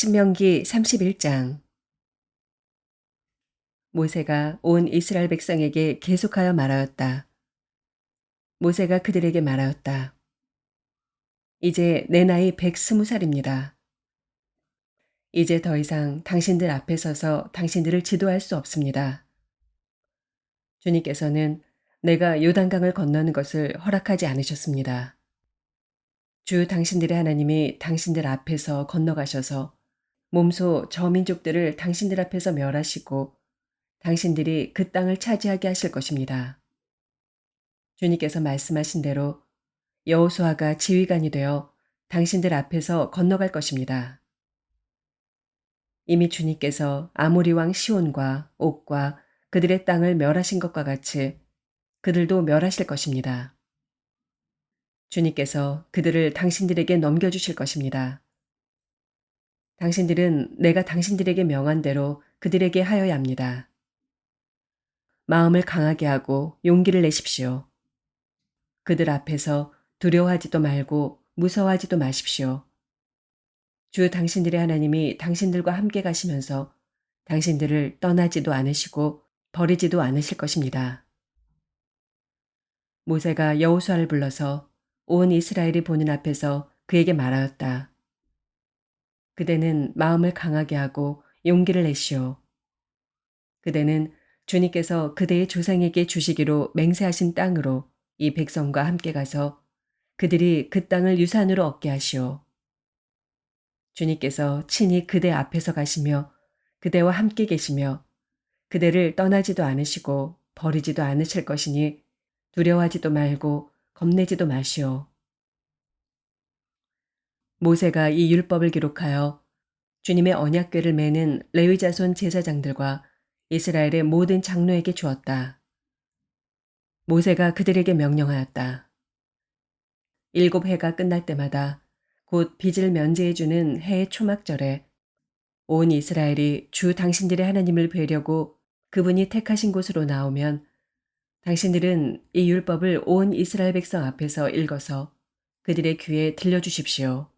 신명기 31장 모세가 온 이스라엘 백성에게 계속하여 말하였다. 모세가 그들에게 말하였다. 이제 내 나이 120살입니다. 이제 더 이상 당신들 앞에 서서 당신들을 지도할 수 없습니다. 주님께서는 내가 요단강을 건너는 것을 허락하지 않으셨습니다. 주 당신들의 하나님이 당신들 앞에서 건너가셔서 몸소 저 민족들을 당신들 앞에서 멸하시고 당신들이 그 땅을 차지하게 하실 것입니다. 주님께서 말씀하신 대로 여호수아가 지휘관이 되어 당신들 앞에서 건너갈 것입니다. 이미 주님께서 아모리 왕 시온과 옥과 그들의 땅을 멸하신 것과 같이 그들도 멸하실 것입니다. 주님께서 그들을 당신들에게 넘겨주실 것입니다. 당신들은 내가 당신들에게 명한 대로 그들에게 하여야 합니다. 마음을 강하게 하고 용기를 내십시오. 그들 앞에서 두려워하지도 말고 무서워하지도 마십시오. 주 당신들의 하나님이 당신들과 함께 가시면서 당신들을 떠나지도 않으시고 버리지도 않으실 것입니다. 모세가 여호수아를 불러서 온 이스라엘이 보는 앞에서 그에게 말하였다. 그대는 마음을 강하게 하고 용기를 내시오. 그대는 주님께서 그대의 조상에게 주시기로 맹세하신 땅으로 이 백성과 함께 가서 그들이 그 땅을 유산으로 얻게 하시오. 주님께서 친히 그대 앞에서 가시며 그대와 함께 계시며 그대를 떠나지도 않으시고 버리지도 않으실 것이니 두려워하지도 말고 겁내지도 마시오. 모세가 이 율법을 기록하여 주님의 언약궤를 매는 레위 자손 제사장들과 이스라엘의 모든 장로에게 주었다. 모세가 그들에게 명령하였다. 일곱 해가 끝날 때마다 곧 빚을 면제해 주는 해의 초막절에 온 이스라엘이 주 당신들의 하나님을 뵈려고 그분이 택하신 곳으로 나오면 당신들은 이 율법을 온 이스라엘 백성 앞에서 읽어서 그들의 귀에 들려주십시오.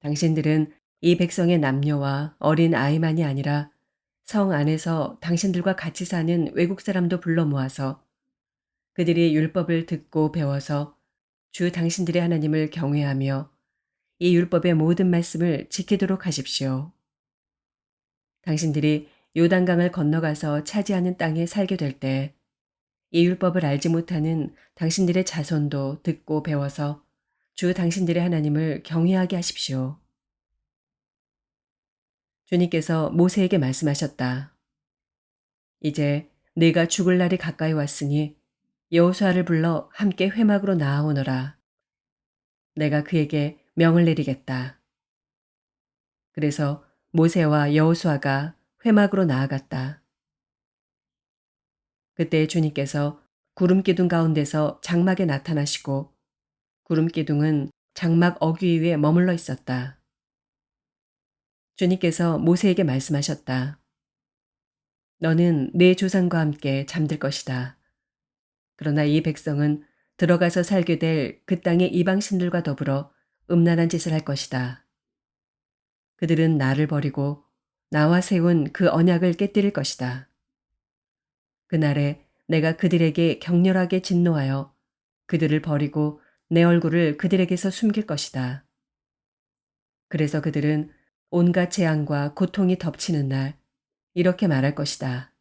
당신들은 이 백성의 남녀와 어린 아이만이 아니라 성 안에서 당신들과 같이 사는 외국 사람도 불러 모아서 그들이 율법을 듣고 배워서 주 당신들의 하나님을 경외하며 이 율법의 모든 말씀을 지키도록 하십시오. 당신들이 요단강을 건너가서 차지하는 땅에 살게 될 때 이 율법을 알지 못하는 당신들의 자손도 듣고 배워서 주 당신들의 하나님을 경외하게 하십시오. 주님께서 모세에게 말씀하셨다. 이제 내가 죽을 날이 가까이 왔으니 여호수아를 불러 함께 회막으로 나아오너라. 내가 그에게 명을 내리겠다. 그래서 모세와 여호수아가 회막으로 나아갔다. 그때 주님께서 구름 기둥 가운데서 장막에 나타나시고 구름 기둥은 장막 어귀 위에 머물러 있었다. 주님께서 모세에게 말씀하셨다. 너는 내 조상과 함께 잠들 것이다. 그러나 이 백성은 들어가서 살게 될 그 땅의 이방신들과 더불어 음란한 짓을 할 것이다. 그들은 나를 버리고 나와 세운 그 언약을 깨뜨릴 것이다. 그날에 내가 그들에게 격렬하게 진노하여 그들을 버리고 내 얼굴을 그들에게서 숨길 것이다. 그래서 그들은 온갖 재앙과 고통이 덮치는 날 이렇게 말할 것이다.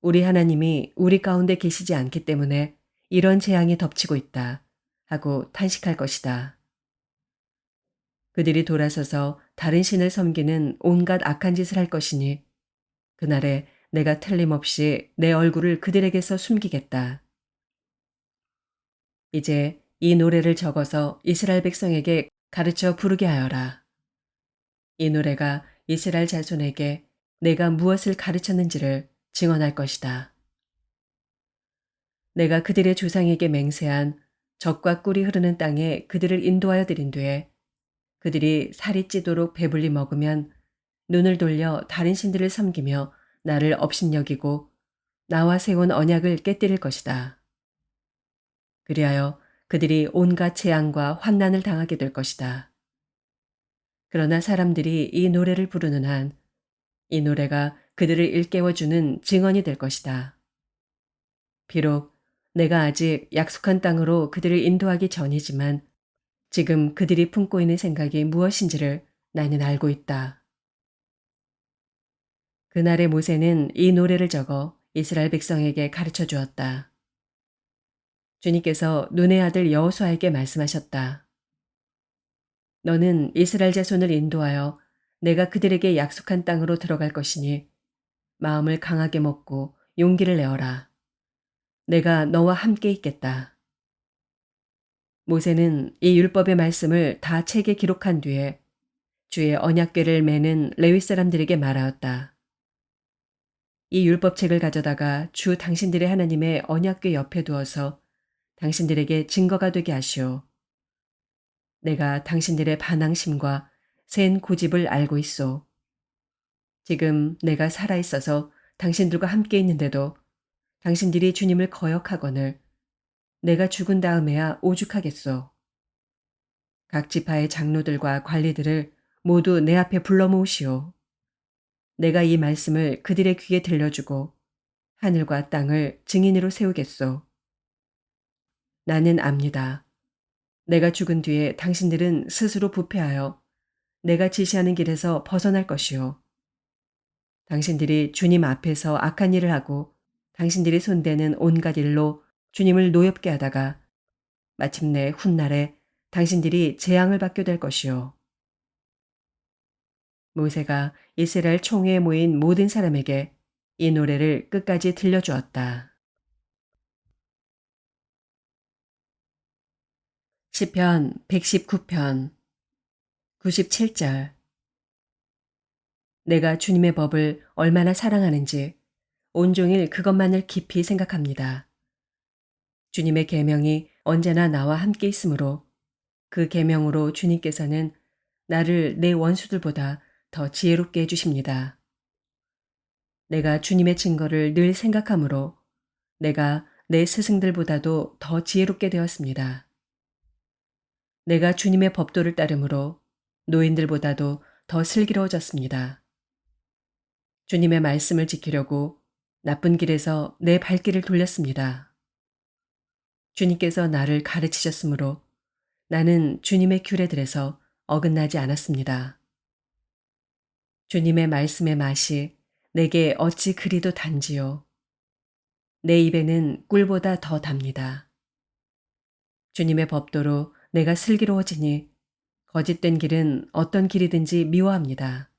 우리 하나님이 우리 가운데 계시지 않기 때문에 이런 재앙이 덮치고 있다 하고 탄식할 것이다. 그들이 돌아서서 다른 신을 섬기는 온갖 악한 짓을 할 것이니 그날에 내가 틀림없이 내 얼굴을 그들에게서 숨기겠다. 이제 이 노래를 적어서 이스라엘 백성에게 가르쳐 부르게 하여라. 이 노래가 이스라엘 자손에게 내가 무엇을 가르쳤는지를 증언할 것이다. 내가 그들의 조상에게 맹세한 적과 꿀이 흐르는 땅에 그들을 인도하여 드린 뒤에 그들이 살이 찌도록 배불리 먹으면 눈을 돌려 다른 신들을 섬기며 나를 업신여기고 나와 세운 언약을 깨뜨릴 것이다. 그리하여 그들이 온갖 재앙과 환난을 당하게 될 것이다. 그러나 사람들이 이 노래를 부르는 한 이 노래가 그들을 일깨워주는 증언이 될 것이다. 비록 내가 아직 약속한 땅으로 그들을 인도하기 전이지만 지금 그들이 품고 있는 생각이 무엇인지를 나는 알고 있다. 그날의 모세는 이 노래를 적어 이스라엘 백성에게 가르쳐 주었다. 주님께서 눈의 아들 여호수아에게 말씀하셨다. 너는 이스라엘 자손을 인도하여 내가 그들에게 약속한 땅으로 들어갈 것이니 마음을 강하게 먹고 용기를 내어라. 내가 너와 함께 있겠다. 모세는 이 율법의 말씀을 다 책에 기록한 뒤에 주의 언약궤를 매는 레위 사람들에게 말하였다. 이 율법책을 가져다가 주 당신들의 하나님의 언약궤 옆에 두어서 당신들에게 증거가 되게 하시오. 내가 당신들의 반항심과 센 고집을 알고 있소. 지금 내가 살아있어서 당신들과 함께 있는데도 당신들이 주님을 거역하거늘 내가 죽은 다음에야 오죽하겠소. 각 지파의 장로들과 관리들을 모두 내 앞에 불러 모으시오. 내가 이 말씀을 그들의 귀에 들려주고 하늘과 땅을 증인으로 세우겠소. 나는 압니다. 내가 죽은 뒤에 당신들은 스스로 부패하여 내가 지시하는 길에서 벗어날 것이요. 당신들이 주님 앞에서 악한 일을 하고 당신들이 손대는 온갖 일로 주님을 노엽게 하다가 마침내 훗날에 당신들이 재앙을 받게 될 것이요. 모세가 이스라엘 총회에 모인 모든 사람에게 이 노래를 끝까지 들려주었다. 시편 119편 97절 내가 주님의 법을 얼마나 사랑하는지 온종일 그것만을 깊이 생각합니다. 주님의 계명이 언제나 나와 함께 있으므로 그 계명으로 주님께서는 나를 내 원수들보다 더 지혜롭게 해주십니다. 내가 주님의 증거를 늘 생각하므로 내가 내 스승들보다도 더 지혜롭게 되었습니다. 내가 주님의 법도를 따르므로 노인들보다도 더 슬기로워졌습니다. 주님의 말씀을 지키려고 나쁜 길에서 내 발길을 돌렸습니다. 주님께서 나를 가르치셨으므로 나는 주님의 규례들에서 어긋나지 않았습니다. 주님의 말씀의 맛이 내게 어찌 그리도 단지요. 내 입에는 꿀보다 더 답니다. 주님의 법도로 내가 슬기로워지니 거짓된 길은 어떤 길이든지 미워합니다.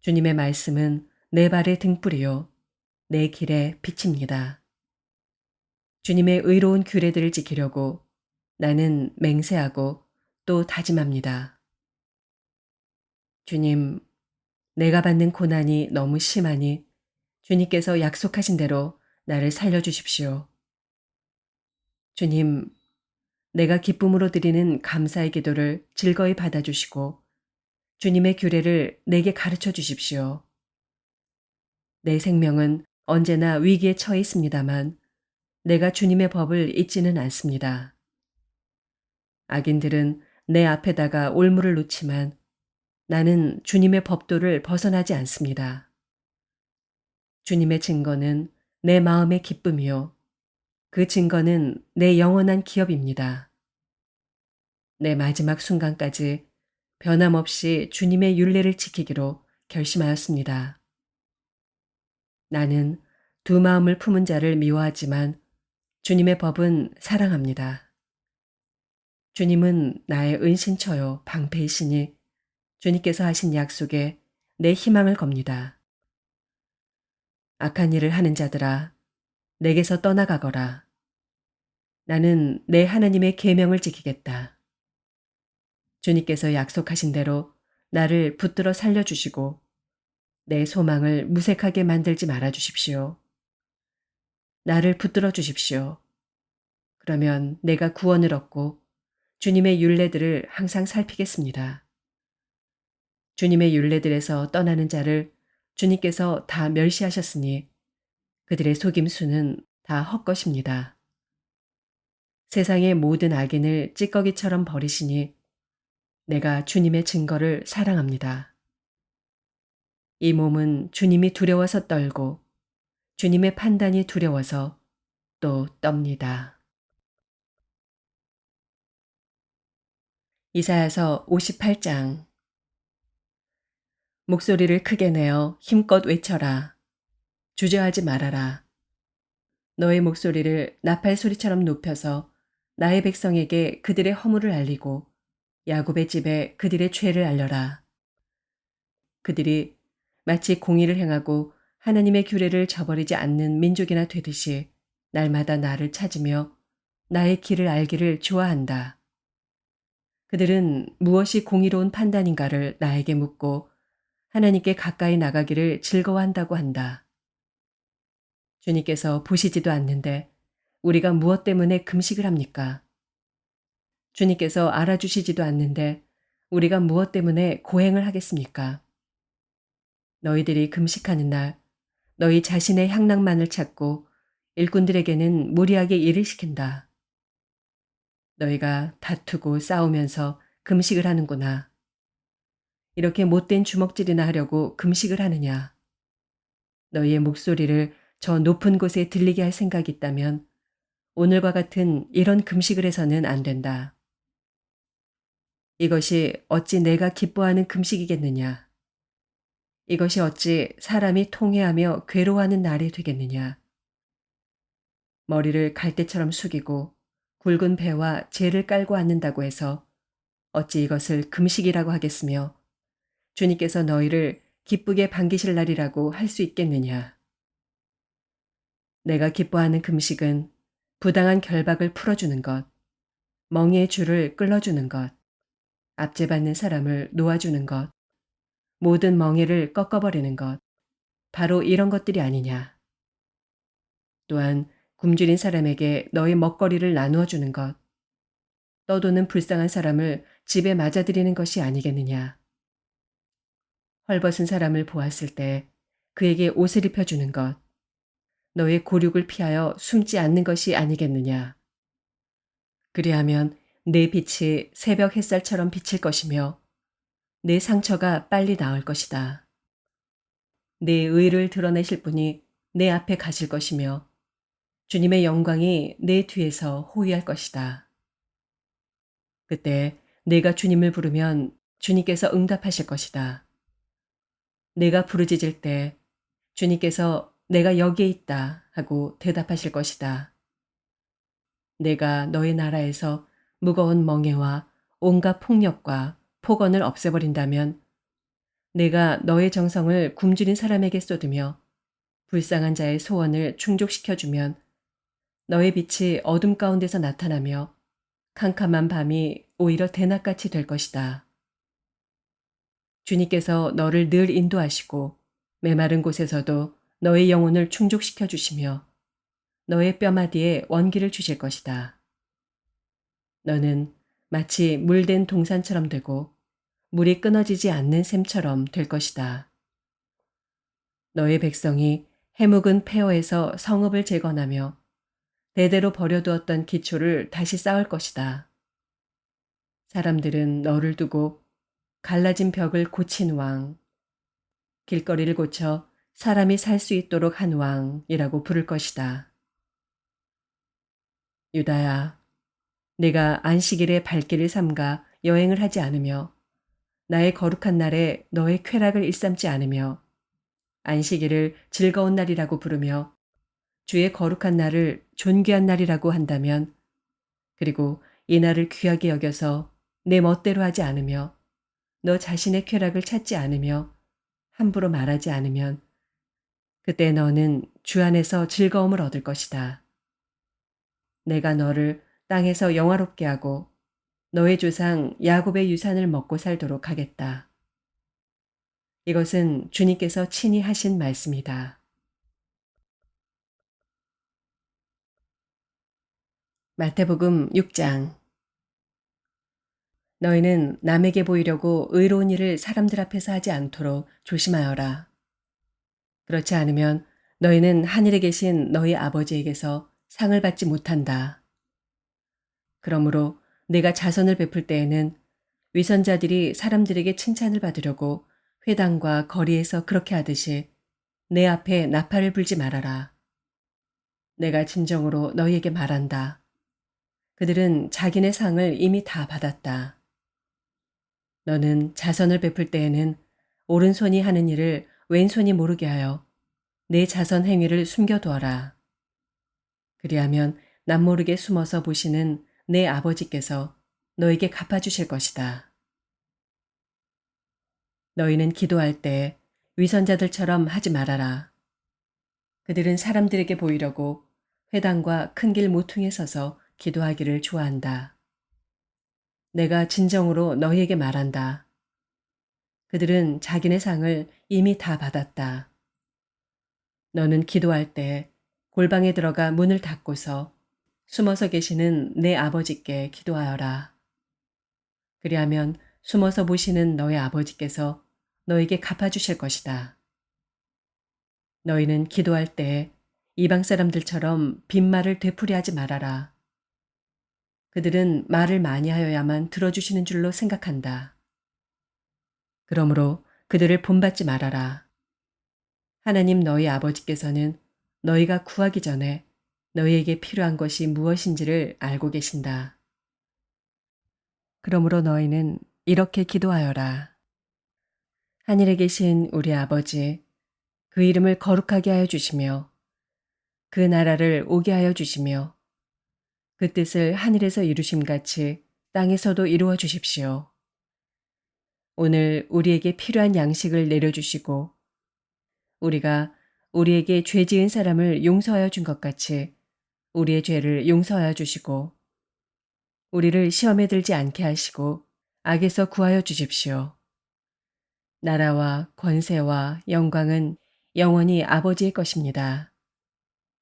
주님의 말씀은 내 발의 등불이요. 내 길에 비칩니다. 주님의 의로운 규례들을 지키려고 나는 맹세하고 또 다짐합니다. 주님, 내가 받는 고난이 너무 심하니 주님께서 약속하신 대로 나를 살려주십시오. 주님, 내가 기쁨으로 드리는 감사의 기도를 즐거이 받아주시고 주님의 규례를 내게 가르쳐 주십시오. 내 생명은 언제나 위기에 처해 있습니다만 내가 주님의 법을 잊지는 않습니다. 악인들은 내 앞에다가 올무를 놓지만 나는 주님의 법도를 벗어나지 않습니다. 주님의 증거는 내 마음의 기쁨이요. 그 증거는 내 영원한 기업입니다. 내 마지막 순간까지 변함없이 주님의 윤례를 지키기로 결심하였습니다. 나는 두 마음을 품은 자를 미워하지만 주님의 법은 사랑합니다. 주님은 나의 은신처요 방패이시니 주님께서 하신 약속에 내 희망을 겁니다. 악한 일을 하는 자들아, 내게서 떠나가거라. 나는 내 하나님의 계명을 지키겠다. 주님께서 약속하신 대로 나를 붙들어 살려주시고 내 소망을 무색하게 만들지 말아 주십시오. 나를 붙들어 주십시오. 그러면 내가 구원을 얻고 주님의 윤례들을 항상 살피겠습니다. 주님의 윤례들에서 떠나는 자를 주님께서 다 멸시하셨으니 그들의 속임수는 다 헛것입니다. 세상의 모든 악인을 찌꺼기처럼 버리시니 내가 주님의 증거를 사랑합니다. 이 몸은 주님이 두려워서 떨고 주님의 판단이 두려워서 또 떱니다. 이사야서 58장 목소리를 크게 내어 힘껏 외쳐라. 주저하지 말아라. 너의 목소리를 나팔 소리처럼 높여서 나의 백성에게 그들의 허물을 알리고 야곱의 집에 그들의 죄를 알려라. 그들이 마치 공의를 행하고 하나님의 규례를 저버리지 않는 민족이나 되듯이 날마다 나를 찾으며 나의 길을 알기를 좋아한다. 그들은 무엇이 공의로운 판단인가를 나에게 묻고 하나님께 가까이 나가기를 즐거워한다고 한다. 주님께서 보시지도 않는데 우리가 무엇 때문에 금식을 합니까? 주님께서 알아주시지도 않는데 우리가 무엇 때문에 고행을 하겠습니까? 너희들이 금식하는 날 너희 자신의 향락만을 찾고 일꾼들에게는 무리하게 일을 시킨다. 너희가 다투고 싸우면서 금식을 하는구나. 이렇게 못된 주먹질이나 하려고 금식을 하느냐. 너희의 목소리를 저 높은 곳에 들리게 할 생각이 있다면 오늘과 같은 이런 금식을 해서는 안 된다. 이것이 어찌 내가 기뻐하는 금식이겠느냐. 이것이 어찌 사람이 통회하며 괴로워하는 날이 되겠느냐. 머리를 갈대처럼 숙이고 굵은 배와 재를 깔고 앉는다고 해서 어찌 이것을 금식이라고 하겠으며 주님께서 너희를 기쁘게 반기실 날이라고 할 수 있겠느냐. 내가 기뻐하는 금식은 부당한 결박을 풀어주는 것, 멍에의 줄을 끌어주는 것, 압제받는 사람을 놓아주는 것, 모든 멍에를 꺾어버리는 것, 바로 이런 것들이 아니냐. 또한 굶주린 사람에게 너의 먹거리를 나누어 주는 것, 떠도는 불쌍한 사람을 집에 맞아들이는 것이 아니겠느냐. 헐벗은 사람을 보았을 때 그에게 옷을 입혀주는 것, 너의 고륙을 피하여 숨지 않는 것이 아니겠느냐. 그리하면 내 빛이 새벽 햇살처럼 비칠 것이며 내 상처가 빨리 나을 것이다. 내 의를 드러내실 분이 내 앞에 가실 것이며 주님의 영광이 내 뒤에서 호위할 것이다. 그때 내가 주님을 부르면 주님께서 응답하실 것이다. 내가 부르짖을 때 주님께서 내가 여기에 있다 하고 대답하실 것이다. 내가 너의 나라에서 무거운 멍에와 온갖 폭력과 폭언을 없애버린다면 내가 너의 정성을 굶주린 사람에게 쏟으며 불쌍한 자의 소원을 충족시켜주면 너의 빛이 어둠 가운데서 나타나며 캄캄한 밤이 오히려 대낮같이 될 것이다. 주님께서 너를 늘 인도하시고 메마른 곳에서도 너의 영혼을 충족시켜 주시며 너의 뼈마디에 원기를 주실 것이다. 너는 마치 물된 동산처럼 되고 물이 끊어지지 않는 샘처럼 될 것이다. 너의 백성이 해묵은 폐허에서 성읍을 재건하며 대대로 버려두었던 기초를 다시 쌓을 것이다. 사람들은 너를 두고 갈라진 벽을 고친 왕, 길거리를 고쳐 사람이 살 수 있도록 한 왕이라고 부를 것이다. 유다야, 내가 안식일에 발길을 삼가 여행을 하지 않으며 나의 거룩한 날에 너의 쾌락을 일삼지 않으며 안식일을 즐거운 날이라고 부르며 주의 거룩한 날을 존귀한 날이라고 한다면 그리고 이 날을 귀하게 여겨서 내 멋대로 하지 않으며 너 자신의 쾌락을 찾지 않으며 함부로 말하지 않으면 그때 너는 주 안에서 즐거움을 얻을 것이다. 내가 너를 땅에서 영화롭게 하고 너의 조상 야곱의 유산을 먹고 살도록 하겠다. 이것은 주님께서 친히 하신 말씀이다. 마태복음 6장 너희는 남에게 보이려고 의로운 일을 사람들 앞에서 하지 않도록 조심하여라. 그렇지 않으면 너희는 하늘에 계신 너희 아버지에게서 상을 받지 못한다. 그러므로 내가 자선을 베풀 때에는 위선자들이 사람들에게 칭찬을 받으려고 회당과 거리에서 그렇게 하듯이 내 앞에 나팔을 불지 말아라. 내가 진정으로 너희에게 말한다. 그들은 자기네 상을 이미 다 받았다. 너는 자선을 베풀 때에는 오른손이 하는 일을 왼손이 모르게 하여 내 자선 행위를 숨겨두어라. 그리하면 남모르게 숨어서 보시는 내 아버지께서 너에게 갚아주실 것이다. 너희는 기도할 때 위선자들처럼 하지 말아라. 그들은 사람들에게 보이려고 회당과 큰 길 모퉁이에 서서 기도하기를 좋아한다. 내가 진정으로 너희에게 말한다. 그들은 자기네 상을 이미 다 받았다. 너는 기도할 때 골방에 들어가 문을 닫고서 숨어서 계시는 내 아버지께 기도하여라. 그리하면 숨어서 보시는 너의 아버지께서 너에게 갚아주실 것이다. 너희는 기도할 때 이방 사람들처럼 빈말을 되풀이하지 말아라. 그들은 말을 많이 하여야만 들어주시는 줄로 생각한다. 그러므로 그들을 본받지 말아라. 하나님 너희 아버지께서는 너희가 구하기 전에 너희에게 필요한 것이 무엇인지를 알고 계신다. 그러므로 너희는 이렇게 기도하여라. 하늘에 계신 우리 아버지, 그 이름을 거룩하게 하여 주시며, 그 나라를 오게 하여 주시며, 그 뜻을 하늘에서 이루심 같이 땅에서도 이루어 주십시오. 오늘 우리에게 필요한 양식을 내려주시고, 우리가 우리에게 죄 지은 사람을 용서하여 준 것 같이 우리의 죄를 용서하여 주시고, 우리를 시험에 들지 않게 하시고, 악에서 구하여 주십시오. 나라와 권세와 영광은 영원히 아버지의 것입니다.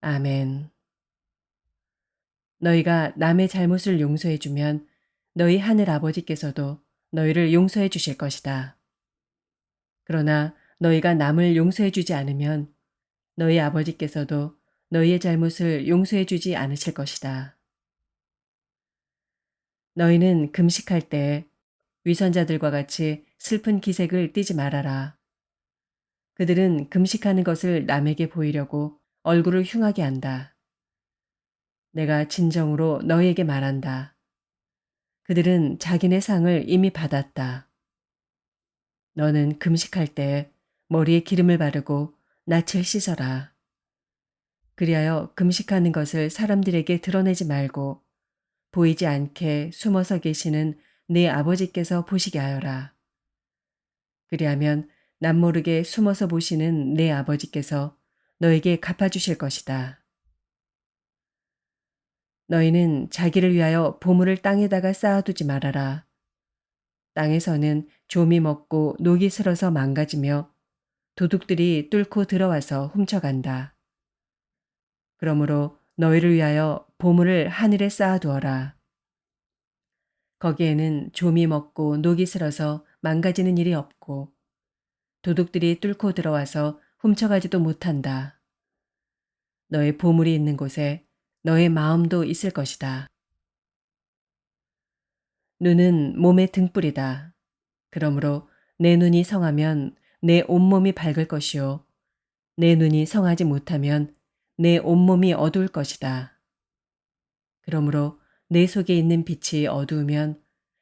아멘. 너희가 남의 잘못을 용서해 주면 너희 하늘 아버지께서도 너희를 용서해 주실 것이다. 그러나 너희가 남을 용서해 주지 않으면 너희 아버지께서도 너희의 잘못을 용서해 주지 않으실 것이다. 너희는 금식할 때 위선자들과 같이 슬픈 기색을 띠지 말아라. 그들은 금식하는 것을 남에게 보이려고 얼굴을 흉하게 한다. 내가 진정으로 너희에게 말한다. 그들은 자기네 상을 이미 받았다. 너는 금식할 때 머리에 기름을 바르고 낯을 씻어라. 그리하여 금식하는 것을 사람들에게 드러내지 말고 보이지 않게 숨어서 계시는 네 아버지께서 보시게 하여라. 그리하면 남모르게 숨어서 보시는 내 아버지께서 너에게 갚아주실 것이다. 너희는 자기를 위하여 보물을 땅에다가 쌓아두지 말아라. 땅에서는 좀이 먹고 녹이 슬어서 망가지며 도둑들이 뚫고 들어와서 훔쳐간다. 그러므로 너희를 위하여 보물을 하늘에 쌓아두어라. 거기에는 좀이 먹고 녹이 슬어서 망가지는 일이 없고 도둑들이 뚫고 들어와서 훔쳐가지도 못한다. 너의 보물이 있는 곳에 너의 마음도 있을 것이다. 눈은 몸의 등불이다. 그러므로 내 눈이 성하면 내 온몸이 밝을 것이요. 내 눈이 성하지 못하면 내 온몸이 어두울 것이다. 그러므로 내 속에 있는 빛이 어두우면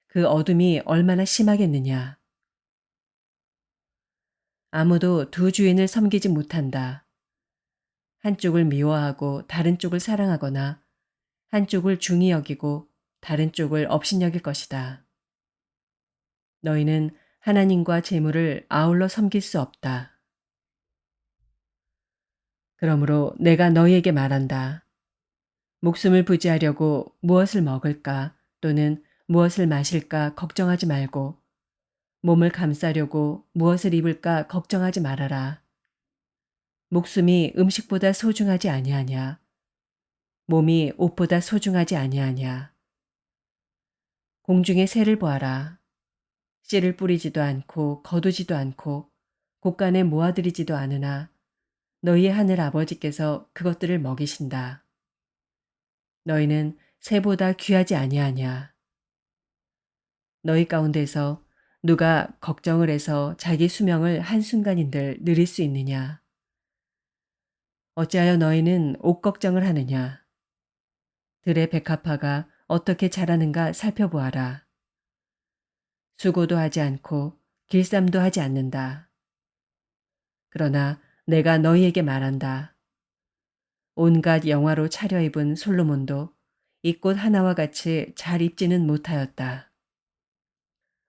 그 어둠이 얼마나 심하겠느냐. 아무도 두 주인을 섬기지 못한다. 한쪽을 미워하고 다른 쪽을 사랑하거나 한쪽을 중히 여기고 다른 쪽을 업신여길 것이다. 너희는 하나님과 재물을 아울러 섬길 수 없다. 그러므로 내가 너희에게 말한다. 목숨을 부지하려고 무엇을 먹을까 또는 무엇을 마실까 걱정하지 말고 몸을 감싸려고 무엇을 입을까 걱정하지 말아라. 목숨이 음식보다 소중하지 아니하냐. 몸이 옷보다 소중하지 아니하냐. 공중의 새를 보아라. 씨를 뿌리지도 않고 거두지도 않고 곳간에 모아들이지도 않으나 너희의 하늘 아버지께서 그것들을 먹이신다. 너희는 새보다 귀하지 아니하냐. 너희 가운데서 누가 걱정을 해서 자기 수명을 한순간인들 누릴 수 있느냐? 어찌하여 너희는 옷 걱정을 하느냐? 들의 백합화가 어떻게 자라는가 살펴보아라. 수고도 하지 않고 길쌈도 하지 않는다. 그러나 내가 너희에게 말한다. 온갖 영화로 차려입은 솔로몬도 이 꽃 하나와 같이 잘 입지는 못하였다.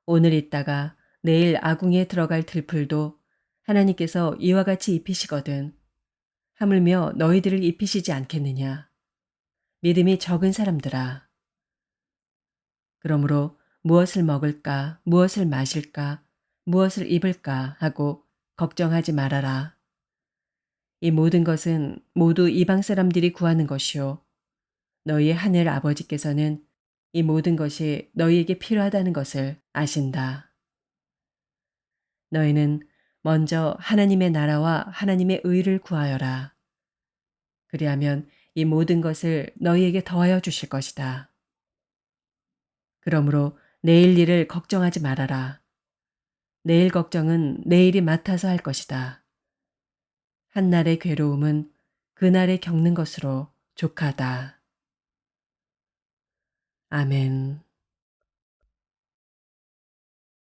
오늘 있다가 내일 아궁이에 들어갈 들풀도 하나님께서 이와 같이 입히시거든. 하물며 너희들을 입히시지 않겠느냐. 믿음이 적은 사람들아. 그러므로 무엇을 먹을까, 무엇을 마실까, 무엇을 입을까 하고 걱정하지 말아라. 이 모든 것은 모두 이방 사람들이 구하는 것이요. 너희 하늘 아버지께서는 이 모든 것이 너희에게 필요하다는 것을 아신다. 너희는 먼저 하나님의 나라와 하나님의 의를 구하여라. 그리하면 이 모든 것을 너희에게 더하여 주실 것이다. 그러므로 내일 일을 걱정하지 말아라. 내일 걱정은 내일이 맡아서 할 것이다. 한날의 괴로움은 그날에 겪는 것으로 족하다. 아멘.